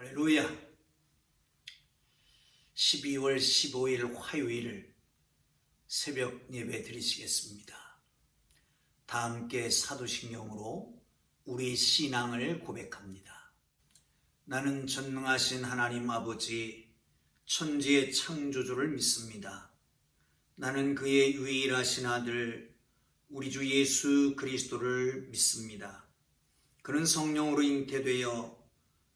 할렐루야. 12월 15일 화요일 새벽 예배 드리시겠습니다. 다 함께 사도신경으로 우리 신앙을 고백합니다. 나는 전능하신 하나님 아버지 천지의 창조주를 믿습니다. 나는 그의 유일하신 아들 우리 주 예수 그리스도를 믿습니다. 그는 성령으로 잉태되어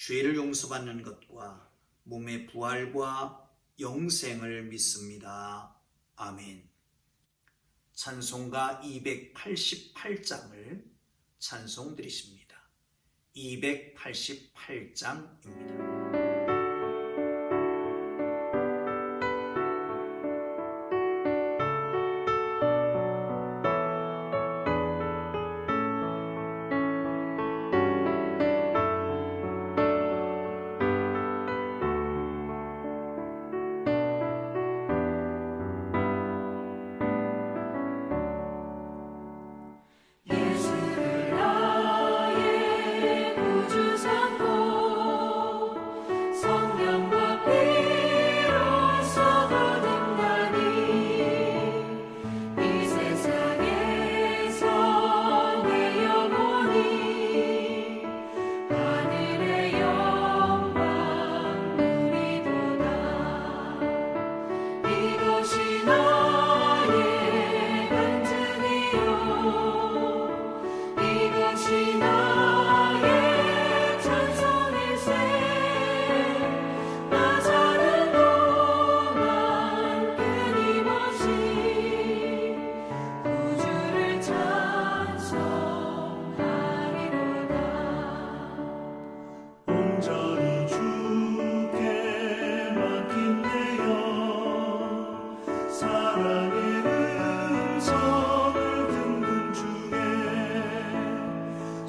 죄를 용서받는 것과 몸의 부활과 영생을 믿습니다. 아멘. 찬송가 288장을 찬송 드리십니다. 288장입니다.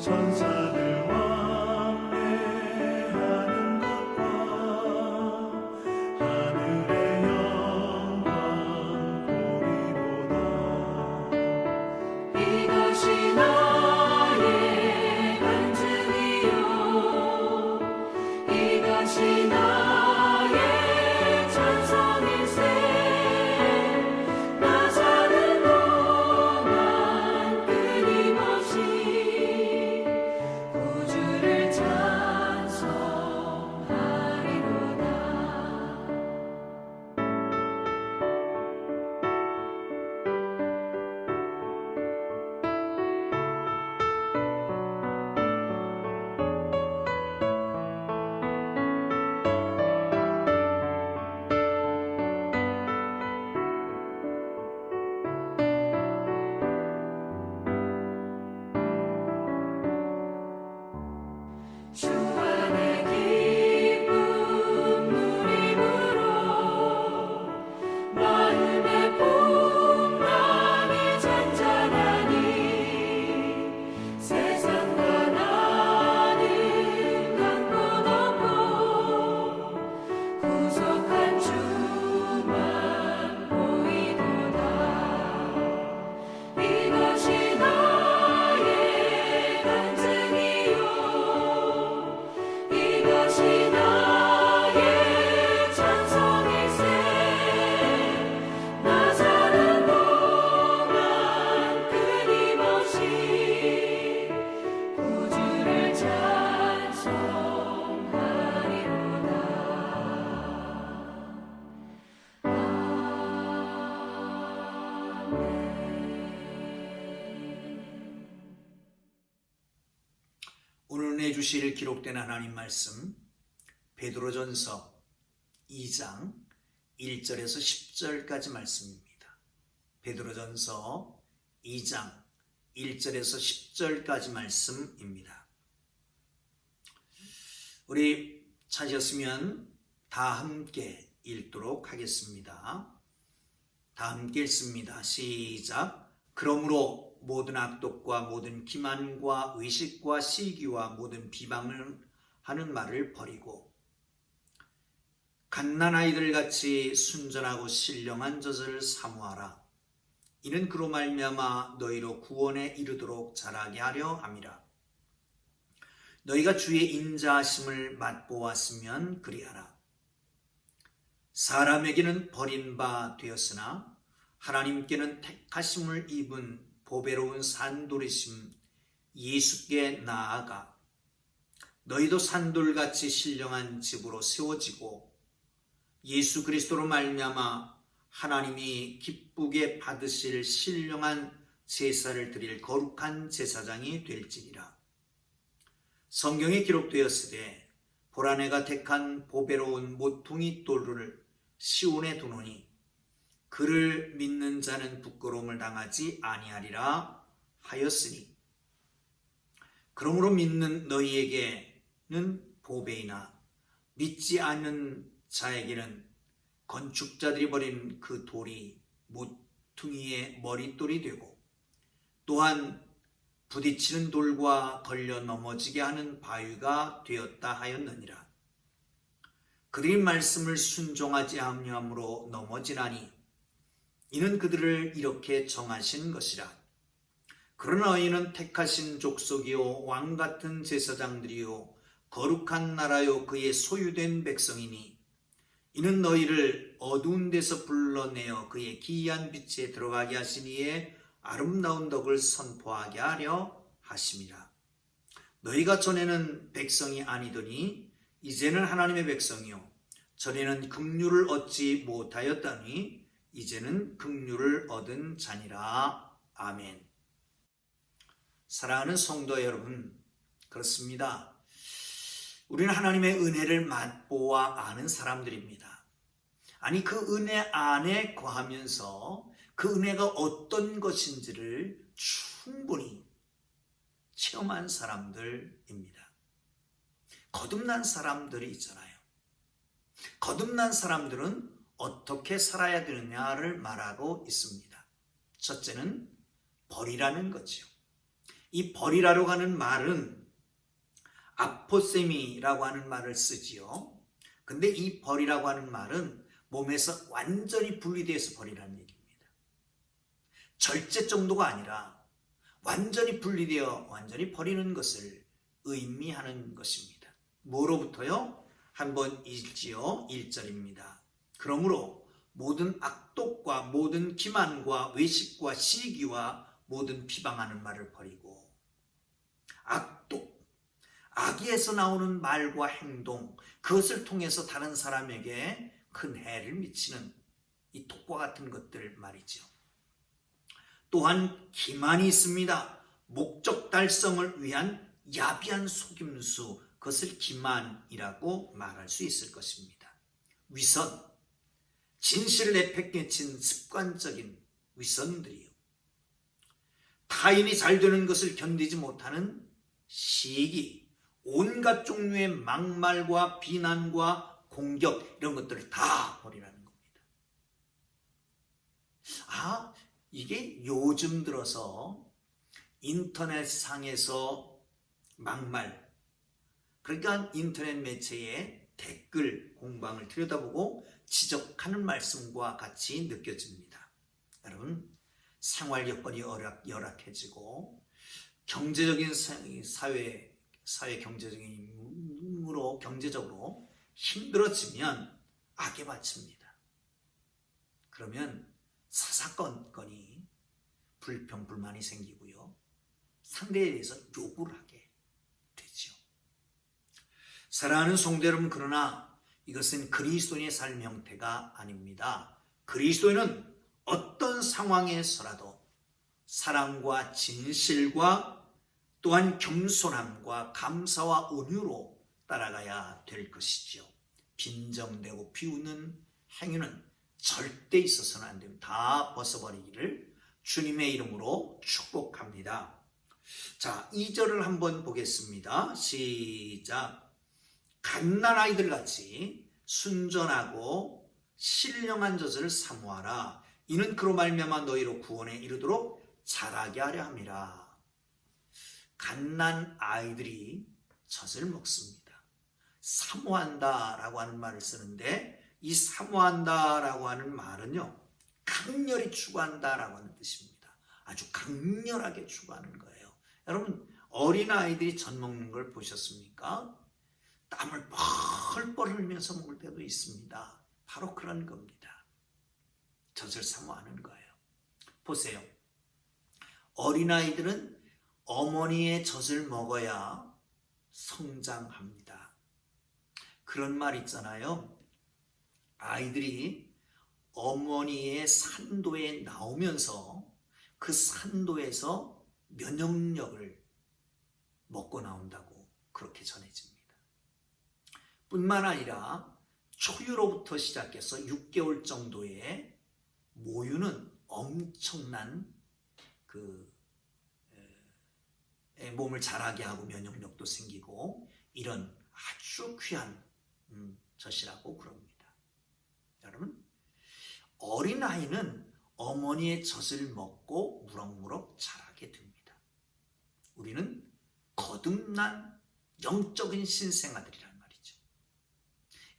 천사 주실 기록된 하나님 말씀 베드로전서 2장 1절에서 10절까지 말씀입니다. 베드로전서 2장 1절에서 10절까지 말씀입니다. 우리 찾으셨으면 다 함께 읽도록 하겠습니다. 다 함께 읽습니다. 시작. 그러므로 모든 악독과 모든 기만과 의식과 시기와 모든 비방을 하는 말을 버리고 갓난아이들 같이 순전하고 신령한 젖을 사모하라. 이는 그로 말미암아 너희로 구원에 이르도록 자라게 하려 함이라. 너희가 주의 인자하심을 맛보았으면 그리하라. 사람에게는 버린 바 되었으나 하나님께는 택하심을 입은 보배로운 산돌이심 예수께 나아가 너희도 산돌같이 신령한 집으로 세워지고 예수 그리스도로 말미암아 하나님이 기쁘게 받으실 신령한 제사를 드릴 거룩한 제사장이 될지니라. 성경에 기록되었으되 보라 내가 택한 보배로운 모퉁이 돌을 시온에 두노니 그를 믿는 자는 부끄러움을 당하지 아니하리라 하였으니 그러므로 믿는 너희에게는 보배이나 믿지 않는 자에게는 건축자들이 버린 그 돌이 모퉁이의 머릿돌이 되고 또한 부딪히는 돌과 걸려 넘어지게 하는 바위가 되었다 하였느니라. 그들이 말씀을 순종하지 아니함으로 넘어지나니 이는 그들을 이렇게 정하신 것이라. 그러나 너희는 택하신 족속이요 왕 같은 제사장들이요 거룩한 나라요 그의 소유된 백성이니 이는 너희를 어두운 데서 불러내어 그의 기이한 빛에 들어가게 하시니에 아름다운 덕을 선포하게 하려 하심이라. 너희가 전에는 백성이 아니더니 이제는 하나님의 백성이요 전에는 긍휼을 얻지 못하였다니 이제는 긍휼을 얻은 자니라. 아멘. 사랑하는 성도 여러분, 그렇습니다. 우리는 하나님의 은혜를 맛보아 아는 사람들입니다. 아니 그 은혜 안에 거하면서 그 은혜가 어떤 것인지를 충분히 체험한 사람들입니다. 거듭난 사람들이 있잖아요. 거듭난 사람들은 어떻게 살아야 되느냐를 말하고 있습니다. 첫째는 벌이라는 거죠. 이 벌이라고 하는 말은 아포세미라고 하는 말을 쓰지요. 근데 이 벌이라고 하는 말은 몸에서 완전히 분리돼서 벌이라는 얘기입니다. 절제 정도가 아니라 완전히 분리되어 완전히 버리는 것을 의미하는 것입니다. 뭐로부터요? 한번 읽지요. 1절입니다. 그러므로 모든 악독과 모든 기만과 외식과 시기와 모든 비방하는 말을 버리고 악독, 악의에서 나오는 말과 행동, 그것을 통해서 다른 사람에게 큰 해를 미치는 이 독과 같은 것들 말이죠. 또한 기만이 있습니다. 목적 달성을 위한 야비한 속임수, 그것을 기만이라고 말할 수 있을 것입니다. 위선, 진실을 내팽개친 습관적인 위선들이요. 타인이 잘 되는 것을 견디지 못하는 시기, 온갖 종류의 막말과 비난과 공격 이런 것들을 다 버리라는 겁니다. 아, 이게 요즘 들어서 인터넷 상에서 막말, 그러니까 인터넷 매체에 댓글 공방을 들여다보고 지적하는 말씀과 같이 느껴집니다. 여러분, 생활 여건이 열악, 열악해지고 경제적인 사- 사회 사회 경제적인으로 경제적으로 힘들어지면 악에 바칩니다. 그러면 사사건건이 불평 불만이 생기고요. 상대에 대해서 요구를 하게 되죠. 사랑하는 성도 여러분 그러나 이것은 그리스도인의 삶 형태가 아닙니다. 그리스도인은 어떤 상황에서라도 사랑과 진실과 또한 겸손함과 감사와 온유로 따라가야 될 것이지요. 빈정되고 비웃는 행위는 절대 있어서는 안 됩니다. 다 벗어버리기를 주님의 이름으로 축복합니다. 자, 2절을 한번 보겠습니다. 시작. 갓난 아이들 같이 순전하고 신령한 젖을 사모하라. 이는 그로 말미암아 너희로 구원에 이르도록 자라게 하려 함이라. 갓난 아이들이 젖을 먹습니다. 사모한다라고 하는 말을 쓰는데 이 사모한다라고 하는 말은요 강렬히 추구한다라고 하는 뜻입니다. 아주 강렬하게 추구하는 거예요. 여러분 어린 아이들이 젖 먹는 걸 보셨습니까? 땀을 뻘뻘 흘리면서 먹을 때도 있습니다. 바로 그런 겁니다. 젖을 사모하는 거예요. 보세요. 어린아이들은 어머니의 젖을 먹어야 성장합니다. 그런 말 있잖아요. 아이들이 어머니의 산도에 나오면서 그 산도에서 면역력을 먹고 나온다고 그렇게 전해집니다. 뿐만 아니라 초유로부터 시작해서 6개월 정도의 모유는 엄청난 그 에, 몸을 자라게 하고 면역력도 생기고 이런 아주 귀한 음, 젖이라고 그럽니다. 여러분 어린 아이는 어머니의 젖을 먹고 무럭무럭 자라게 됩니다. 우리는 거듭난 영적인 신생아들이란 말이죠.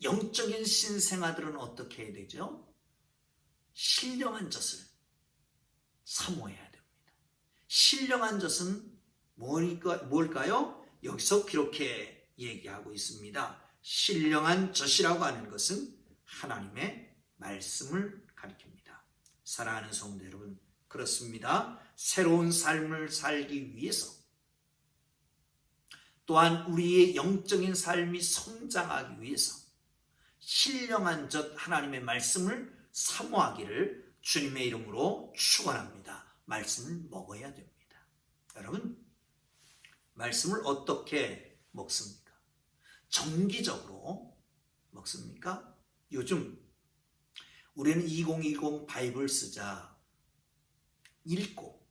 영적인 신생아들은 어떻게 해야 되죠? 신령한 젖을 사모해야 됩니다. 신령한 젖은 뭘까, 뭘까요? 여기서 그렇게 얘기하고 있습니다. 신령한 젖이라고 하는 것은 하나님의 말씀을 가리킵니다. 사랑하는 성도 여러분, 그렇습니다. 새로운 삶을 살기 위해서 또한 우리의 영적인 삶이 성장하기 위해서 신령한 젖 하나님의 말씀을 사모하기를 주님의 이름으로 축원합니다. 말씀을 먹어야 됩니다. 여러분, 말씀을 어떻게 먹습니까? 정기적으로 먹습니까? 요즘 우리는 2020 바이블 쓰자 읽고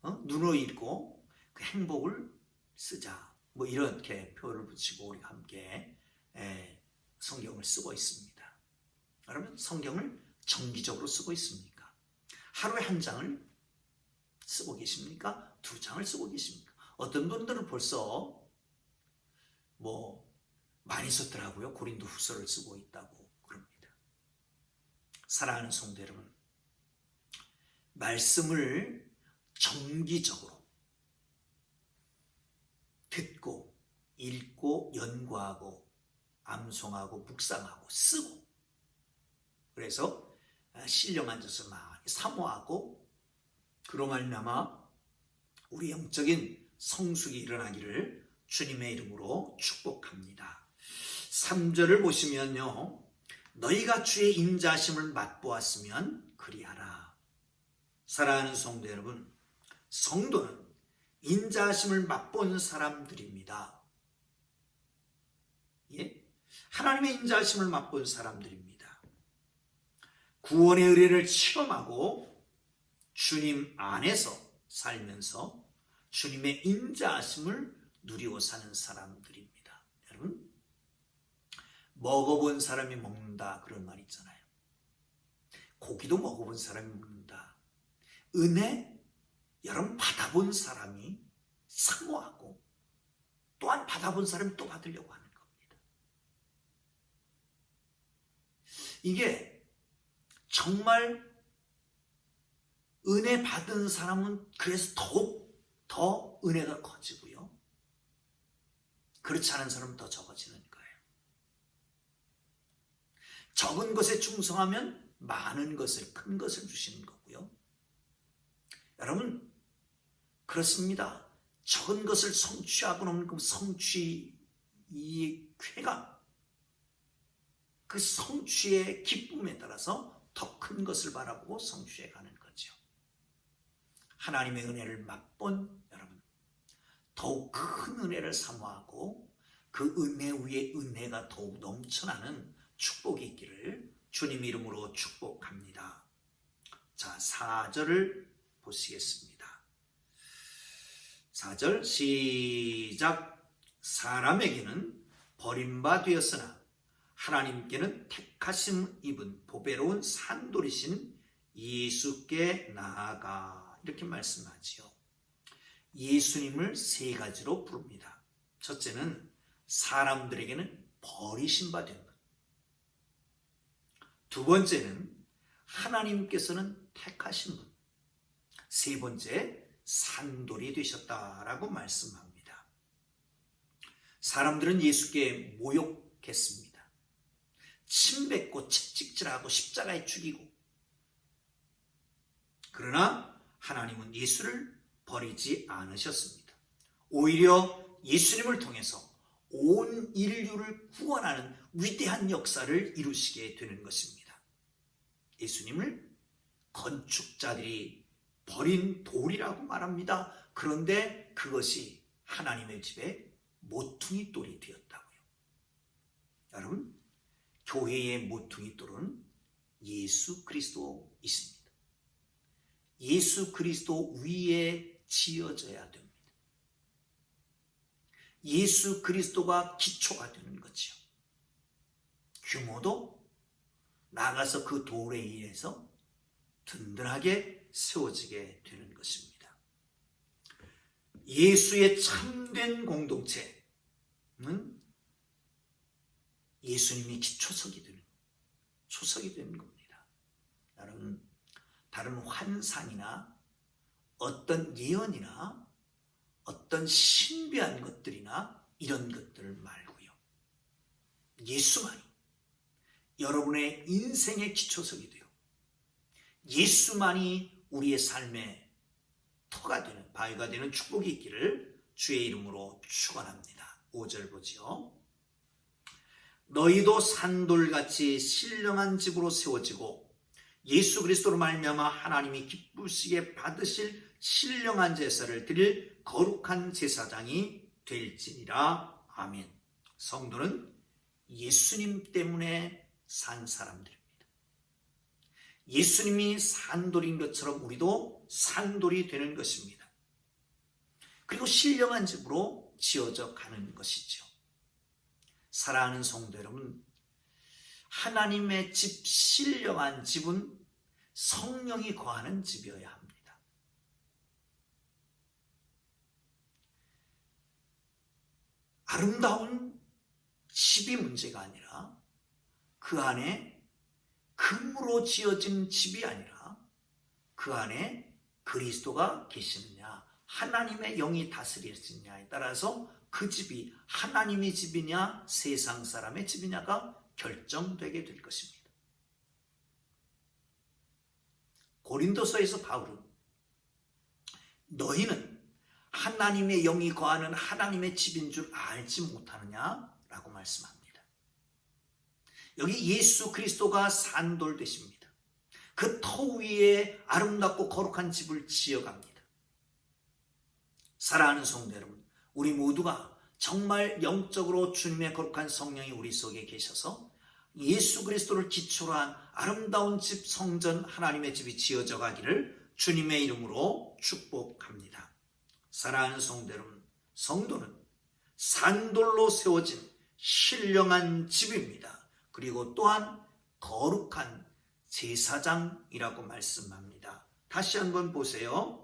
어? 눈으로 읽고 그 행복을 쓰자 뭐 이렇게 표를 붙이고 우리가 함께 에, 성경을 쓰고 있습니다. 여러분 성경을 정기적으로 쓰고 있습니까? 하루에 한 장을 쓰고 계십니까? 두 장을 쓰고 계십니까? 어떤 분들은 벌써 뭐 많이 썼더라고요. 고린도 후서를 쓰고 있다고 그럽니다. 사랑하는 성도 여러분, 말씀을 정기적으로 듣고 읽고 연구하고 암송하고 묵상하고 쓰고 그래서 신령한 젖을 많이 사모하고 그로 말미암아 우리 영적인 성숙이 일어나기를 주님의 이름으로 축복합니다. 3절을 보시면요. 너희가 주의 인자심을 맛보았으면 그리하라. 사랑하는 성도 여러분, 성도는 인자심을 맛본 사람들입니다. 예? 하나님의 인자심을 맛본 사람들입니다. 구원의 의뢰를 체험하고 주님 안에서 살면서 주님의 인자하심을 누리고 사는 사람들입니다. 여러분, 먹어본 사람이 먹는다 그런 말 있잖아요. 고기도 먹어본 사람이 먹는다. 은혜, 여러분 받아본 사람이 사모하고 또한 받아본 사람이 또 받으려고 하는 겁니다. 이게 정말 은혜 받은 사람은 그래서 더욱 더 은혜가 커지고요. 그렇지 않은 사람은 더 적어지는 거예요. 적은 것에 충성하면 많은 것을, 큰 것을 주시는 거고요. 여러분, 그렇습니다. 적은 것을 성취하고 나면 그 성취 이 쾌감, 그 성취의 기쁨에 따라서 더 큰 것을 바라보고 성취해 가는 거죠. 하나님의 은혜를 맛본 여러분, 더욱 큰 은혜를 사모하고 그 은혜 위에 은혜가 더욱 넘쳐나는 축복이 있기를 주님 이름으로 축복합니다. 자, 4절을 보시겠습니다. 4절 시작 사람에게는 버림받되었으나 하나님께는 택하심 입은 보배로운 산돌이신 예수께 나아가 이렇게 말씀하지요. 예수님을 세 가지로 부릅니다. 첫째는 사람들에게는 버리신 바된 것. 두 번째는 하나님께서는 택하신 분. 세 번째, 산돌이 되셨다라고 말씀합니다. 사람들은 예수께 모욕했습니다. 침뱉고 채찍질하고 십자가에 죽이고 그러나 하나님은 예수를 버리지 않으셨습니다. 오히려 예수님을 통해서 온 인류를 구원하는 위대한 역사를 이루시게 되는 것입니다. 예수님을 건축자들이 버린 돌이라고 말합니다. 그런데 그것이 하나님의 집에 모퉁이 돌이 되었다고요. 여러분, 교회의 모퉁이 돌은 예수 그리스도이십니다. 예수 그리스도 위에 지어져야 됩니다. 예수 그리스도가 기초가 되는 거지요. 규모도 나가서 그 돌에 의해서 든든하게 세워지게 되는 것입니다. 예수의 참된 공동체는 예수님이 기초석이 되는, 초석이 되는 겁니다. 여러분, 다른 환상이나 어떤 예언이나 어떤 신비한 것들이나 이런 것들을 말고요. 예수만이 여러분의 인생의 기초석이 되요. 예수만이 우리의 삶의 터가 되는 바위가 되는 축복이 있기를 주의 이름으로 축원합니다. 5절 보지요. 너희도 산돌같이 신령한 집으로 세워지고 예수 그리스도로 말미암아 하나님이 기쁘시게 받으실 신령한 제사를 드릴 거룩한 제사장이 될지니라. 아멘. 성도는 예수님 때문에 산 사람들입니다. 예수님이 산돌인 것처럼 우리도 산돌이 되는 것입니다. 그리고 신령한 집으로 지어져 가는 것이죠. 사랑하는 성도 여러분, 하나님의 집, 신령한 집은 성령이 거하는 집이어야 합니다. 아름다운 집이 문제가 아니라 그 안에 금으로 지어진 집이 아니라 그 안에 그리스도가 계시느냐, 하나님의 영이 다스리느냐에 따라서 그 집이 하나님의 집이냐, 세상 사람의 집이냐가 결정되게 될 것입니다. 고린도서에서 바울은 너희는 하나님의 영이 거하는 하나님의 집인 줄 알지 못하느냐라고 말씀합니다. 여기 예수 그리스도가 산돌 되십니다. 그터 위에 아름답고 거룩한 집을 지어갑니다. 사랑하는 성도 여러분, 우리 모두가 정말 영적으로 주님의 거룩한 성령이 우리 속에 계셔서 예수 그리스도를 기초로 한 아름다운 집 성전 하나님의 집이 지어져 가기를 주님의 이름으로 축복합니다. 사랑하는 여러분, 성도는 산돌로 세워진 신령한 집입니다. 그리고 또한 거룩한 제사장이라고 말씀합니다. 다시 한번 보세요.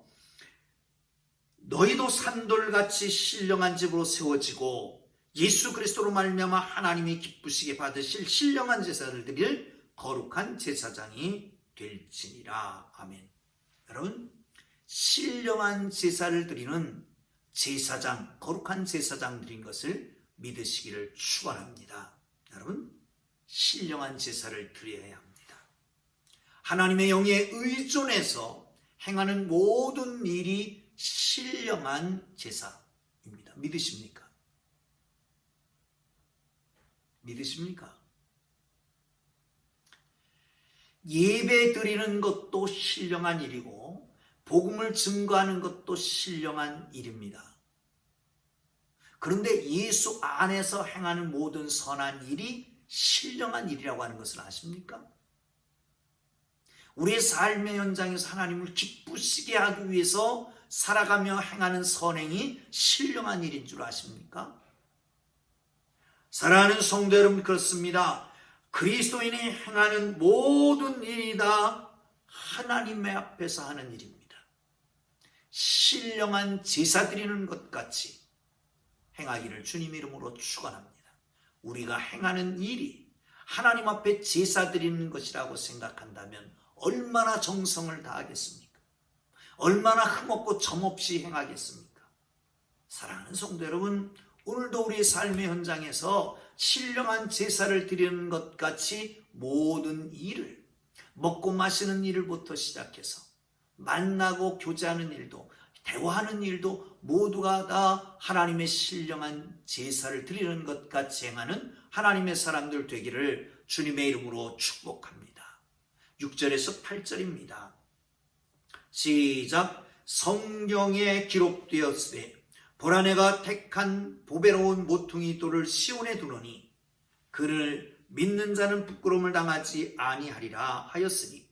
너희도 산돌같이 신령한 집으로 세워지고 예수 그리스도로 말미암아 하나님이 기쁘시게 받으실 신령한 제사를 드릴 거룩한 제사장이 될지니라. 아멘. 여러분, 신령한 제사를 드리는 제사장, 거룩한 제사장 드린 것을 믿으시기를 축원합니다. 여러분, 신령한 제사를 드려야 합니다. 하나님의 영에 의존해서 행하는 모든 일이 신령한 제사입니다. 믿으십니까? 믿으십니까? 예배 드리는 것도 신령한 일이고, 복음을 증거하는 것도 신령한 일입니다. 그런데 예수 안에서 행하는 모든 선한 일이 신령한 일이라고 하는 것을 아십니까? 우리의 삶의 현장에서 하나님을 기쁘시게 하기 위해서 살아가며 행하는 선행이 신령한 일인 줄 아십니까? 사랑하는 성도 여러분 그렇습니다. 그리스도인이 행하는 모든 일이 다 하나님의 앞에서 하는 일입니다. 신령한 제사 드리는 것 같이 행하기를 주님 이름으로 축원합니다. 우리가 행하는 일이 하나님 앞에 제사 드리는 것이라고 생각한다면 얼마나 정성을 다하겠습니까? 얼마나 흠없고 점없이 행하겠습니까? 사랑하는 성도 여러분, 오늘도 우리의 삶의 현장에서 신령한 제사를 드리는 것 같이 모든 일을 먹고 마시는 일을부터 시작해서 만나고 교제하는 일도 대화하는 일도 모두가 다 하나님의 신령한 제사를 드리는 것 같이 행하는 하나님의 사람들 되기를 주님의 이름으로 축복합니다. 6절에서 8절입니다. 시작. 성경에 기록되었으되 보라 내가 택한 보배로운 모퉁이 돌을 시온에 두노니 그를 믿는 자는 부끄러움을 당하지 아니하리라 하였으니.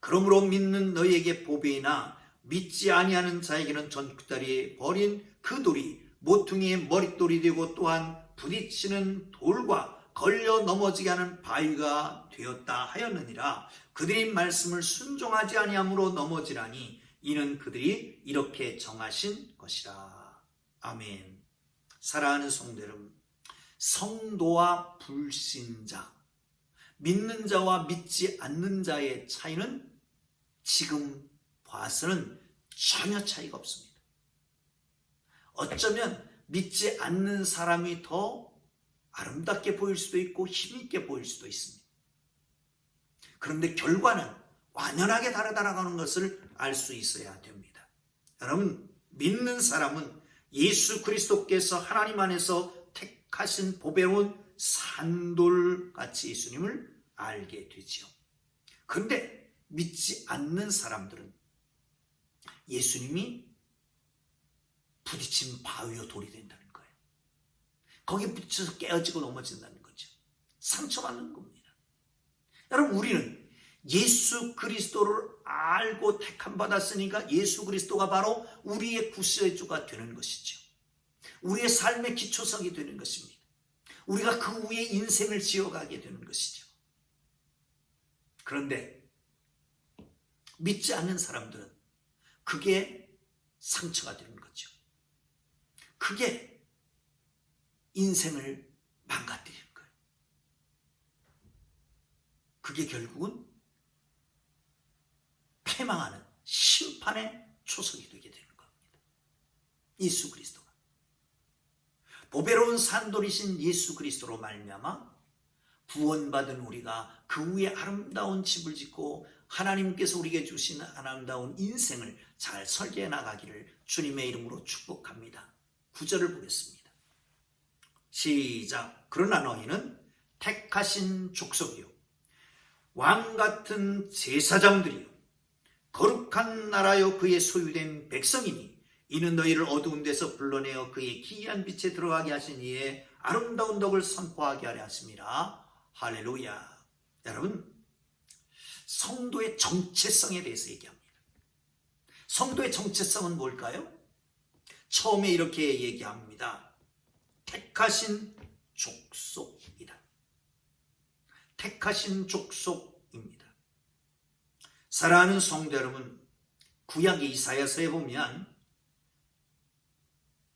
그러므로 믿는 너희에게 보배이나 믿지 아니하는 자에게는 전구다리에 버린 그 돌이 모퉁이의 머릿돌이 되고 또한 부딪히는 돌과 걸려 넘어지게 하는 바위가 되었다 하였느니라 그들이 말씀을 순종하지 아니함으로 넘어지라니 이는 그들이 이렇게 정하신 것이라 아멘 사랑하는 성도 여러분 성도와 불신자 믿는 자와 믿지 않는 자의 차이는 지금 봐서는 전혀 차이가 없습니다. 어쩌면 믿지 않는 사람이 더 아름답게 보일 수도 있고 힘있게 보일 수도 있습니다. 그런데 결과는 완연하게 다르다라는 것을 알 수 있어야 됩니다. 여러분, 믿는 사람은 예수 그리스도께서 하나님 안에서 택하신 보배로운 산돌 같이 예수님을 알게 되지요. 그런데 믿지 않는 사람들은 예수님이 부딪힌 바위와 돌이 된다는 거예요. 거기에 부딪혀서 깨어지고 넘어진다는 거죠. 상처받는 겁니다. 여러분, 우리는 예수 그리스도를 알고 택함 받았으니까 예수 그리스도가 바로 우리의 구세주가 되는 것이죠. 우리의 삶의 기초석이 되는 것입니다. 우리가 그 위에 인생을 지어가게 되는 것이죠. 그런데 믿지 않는 사람들은 그게 상처가 되는 거죠. 그게 인생을 망가뜨리는 거예요. 그게 결국은 패망하는 심판의 초석이 되게 되는 겁니다. 예수 그리스도가 보배로운 산돌이신 예수 그리스도로 말미암아 구원받은 우리가 그 위에 아름다운 집을 짓고 하나님께서 우리에게 주신 아름다운 인생을 잘 설계해 나가기를 주님의 이름으로 축복합니다. 구절을 보겠습니다. 시작. 그러나 너희는 택하신 족속이요 왕 같은 제사장들이요. 거룩한 나라요 그의 소유된 백성이니 이는 너희를 어두운 데서 불러내어 그의 기이한 빛에 들어가게 하신 이의 아름다운 덕을 선포하게 하려 하심이라 할렐루야. 여러분 성도의 정체성에 대해서 얘기합니다. 성도의 정체성은 뭘까요? 처음에 이렇게 얘기합니다. 택하신 족속이다 택하신 족속입니다 사랑하는 성도 여러분, 구약 이사야서에 보면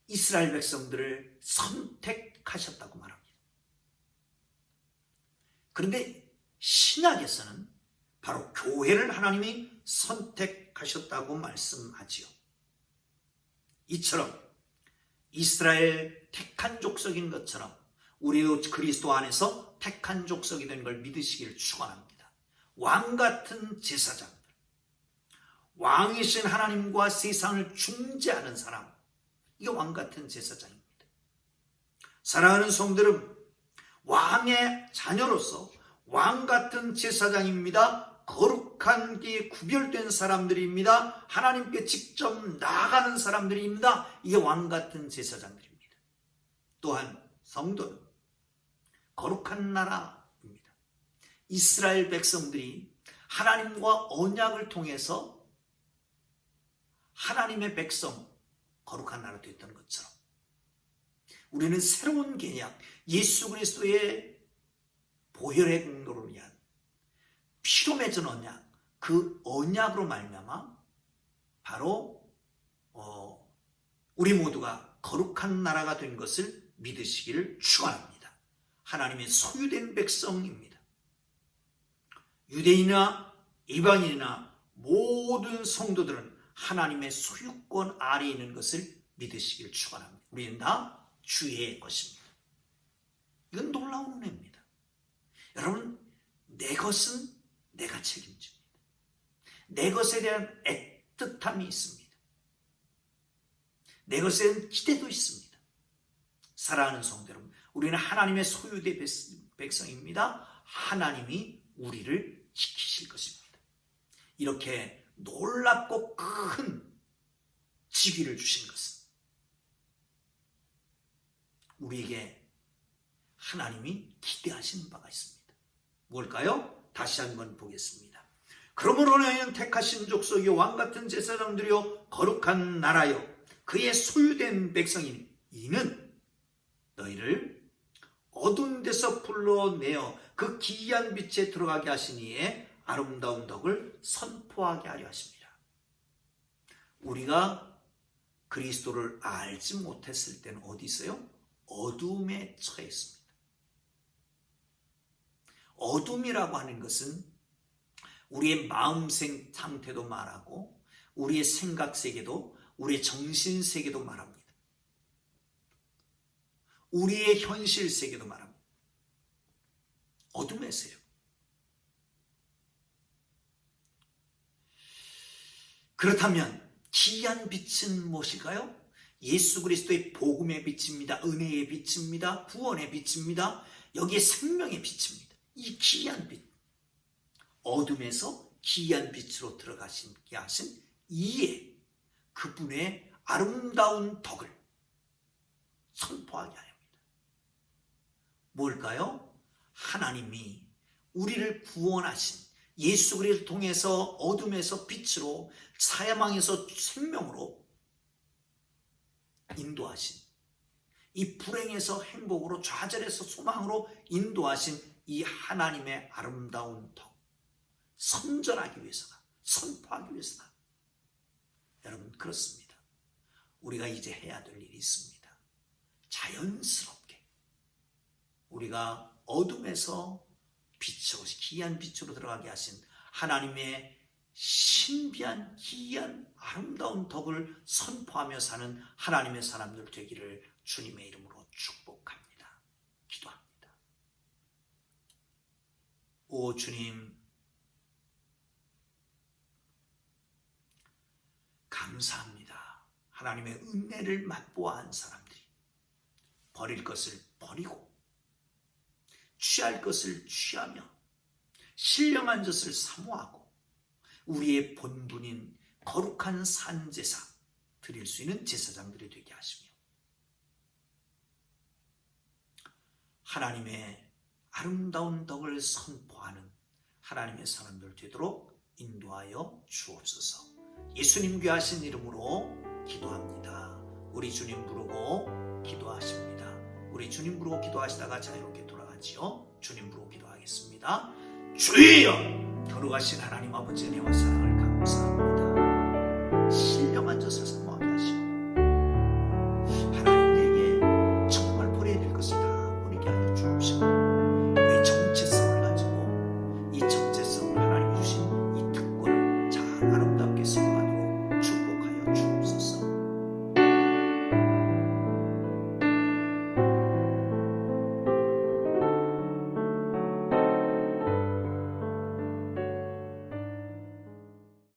이스라엘 백성들을 선택하셨다고 말합니다. 그런데 신약에서는 바로 교회를 하나님이 선택하셨다고 말씀하지요. 이처럼 이스라엘 택한 족속인 것처럼 우리도 그리스도 안에서 택한 족속이 된걸 믿으시기를 축원합니다. 왕 같은 제사장들, 왕이신 하나님과 세상을 중재하는 사람, 이게 왕 같은 제사장입니다. 사랑하는 성들은 왕의 자녀로서 왕 같은 제사장입니다. 거룩한 게 구별된 사람들입니다. 하나님께 직접 나가는 사람들입니다. 이게 왕 같은 제사장들입니다. 또한 성도는 거룩한 나라입니다. 이스라엘 백성들이 하나님과 언약을 통해서 하나님의 백성, 거룩한 나라 됐던 것처럼 우리는 새로운 개약, 예수 그리스도의 보혈의 공로를 위한 피로 맺은 언약, 그 언약으로 말미암아 바로 어, 우리 모두가 거룩한 나라가 된 것을 믿으시기를 축원합니다. 하나님의 소유된 백성입니다. 유대인이나 이방인이나 모든 성도들은 하나님의 소유권 아래에 있는 것을 믿으시기를 축원합니다. 우리는 다 주의 것입니다. 이건 놀라운 은혜입니다. 여러분, 내 것은 내가 책임집니다. 내 것에 대한 애틋함이 있습니다. 내 것에 대한 기대도 있습니다. 사랑하는 성도 여러분, 우리는 하나님의 소유된 백성입니다. 하나님이 우리를 지키실 것입니다. 이렇게 놀랍고 큰 지위를 주신 것은 우리에게 하나님이 기대하시는 바가 있습니다. 뭘까요? 다시 한번 보겠습니다. 그러므로 너희는 택하신 족속이 왕 같은 제사장들이요 거룩한 나라요 그의 소유된 백성이니 이는 너희를 어두운 데서 불러내어 그 기이한 빛에 들어가게 하시니에 아름다운 덕을 선포하게 하려 하십니다. 우리가 그리스도를 알지 못했을 때는 어디 있어요? 어둠에 처해 있습니다. 어둠이라고 하는 것은 우리의 마음 생- 상태도 말하고 우리의 생각 세계도 우리의 정신 세계도 말합니다. 우리의 현실 세계도 말합니다. 어둠에서요. 그렇다면 기이한 빛은 무엇일까요? 예수 그리스도의 복음의 빛입니다. 은혜의 빛입니다. 구원의 빛입니다. 여기에 생명의 빛입니다. 이 기이한 빛. 어둠에서 기이한 빛으로 들어가시게 하신 이에 그분의 아름다운 덕을 선포하게 하렵니다. 뭘까요? 하나님이 우리를 구원하신 예수 그리스도를 통해서 어둠에서 빛으로 사야망에서 생명으로 인도하신 이 불행에서 행복으로 좌절에서 소망으로 인도하신 이 하나님의 아름다운 덕 선전하기 위해서다 선포하기 위해서다. 여러분 그렇습니다. 우리가 이제 해야 될 일이 있습니다. 자연스럽게 우리가 어둠에서 빛으로 기이한 빛으로 들어가게 하신 하나님의 신비한 기이한 아름다운 덕을 선포하며 사는 하나님의 사람들 되기를 주님의 이름으로 축복합니다. 기도합니다. 오 주님 감사합니다. 하나님의 은혜를 맛보아한 사람들이 버릴 것을 버리고 취할 것을 취하며 신령한 것을 사모하고 우리의 본분인 거룩한 산제사 드릴 수 있는 제사장들이 되게 하시며 하나님의 아름다운 덕을 선포하는 하나님의 사람들 되도록 인도하여 주옵소서. 예수님 귀하신 이름으로 기도합니다. 우리 주님 부르고 기도하십니다. 우리 주님 부르고 기도하시다가 자유롭게 돌아가지요. 주님 부르고 기도하겠습니다. 주여! 거룩하신 하나님 아버지 은혜와 사랑을 감사합니다. 신령한 젖을 사모하게